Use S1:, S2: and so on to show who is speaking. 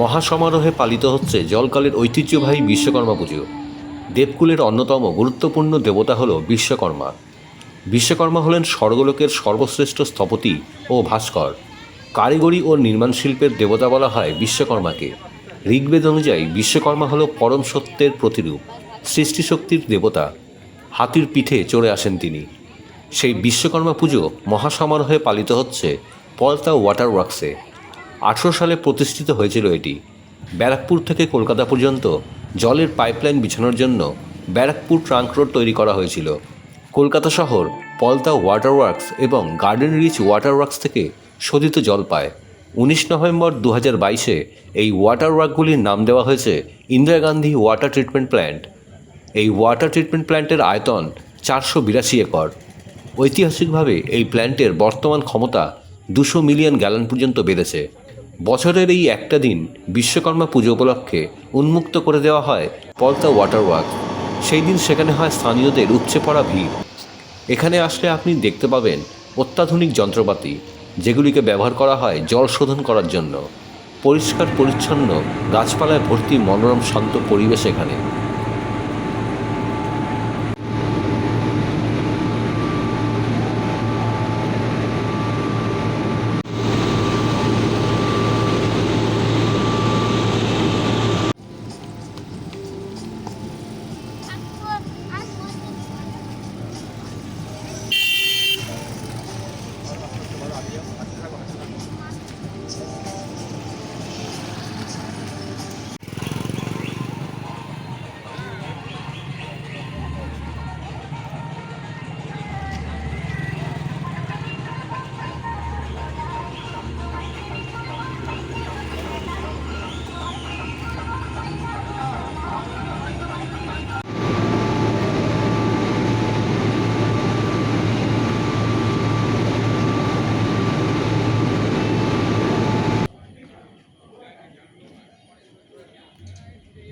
S1: মহাসমারোহে পালিত হচ্ছে জলকালের ঐতিহ্যবাহী বিশ্বকর্মা পুজো। দেবকুলের অন্যতম গুরুত্বপূর্ণ দেবতা হল বিশ্বকর্মা। বিশ্বকর্মা হলেন স্বর্গলোকের সর্বশ্রেষ্ঠ স্থপতি ও ভাস্কর। কারিগরি ও নির্মাণ শিল্পের দেবতা বলা হয় বিশ্বকর্মাকে। ঋগ্বেদ অনুযায়ী বিশ্বকর্মা হল পরম সত্যের প্রতিরূপ, সৃষ্টিশক্তির দেবতা। হাতির পিঠে চড়ে আসেন তিনি। সেই বিশ্বকর্মা পুজো মহাসমারোহে পালিত হচ্ছে পলতা ওয়াটার ওয়ার্কসে আঠেরো সালে প্রতিষ্ঠিত হয়েছিল এটি। ব্যারাকপুর থেকে কলকাতা পর্যন্ত জলের পাইপলাইন বিছানোর জন্য ব্যারাকপুর ট্রাঙ্ক রোড তৈরি করা হয়েছিল। কলকাতা শহর পলতা ওয়াটার ওয়ার্কস এবং গার্ডেন রিচ ওয়াটার ওয়ার্কস থেকে শোধিত জল পায়। উনিশ নভেম্বর দু হাজার বাইশে এই ওয়াটার ওয়ার্কগুলির নাম দেওয়া হয়েছে Indira Gandhi water treatment plant. এই ওয়াটার ট্রিটমেন্ট প্ল্যান্টের আয়তন চারশো বিরাশি একর। ঐতিহাসিকভাবে এই প্ল্যান্টের বর্তমান ক্ষমতা দুশো মিলিয়ন গ্যালন পর্যন্ত বেড়েছে বছরের এই একটা দিন বিশ্বকর্মা পুজো উপলক্ষে উন্মুক্ত করে দেওয়া হয় পলতা ওয়াটার ওয়ার্ক সেই দিন সেখানে হয় স্থানীয়দের উপচে পড়া ভিড়। এখানে আসলে আপনি দেখতে পাবেন অত্যাধুনিক যন্ত্রপাতি, যেগুলিকে ব্যবহার করা হয় জল শোধন করার জন্য। পরিষ্কার পরিচ্ছন্ন গাছপালায় ভর্তি মনোরম শান্ত পরিবেশ এখানে।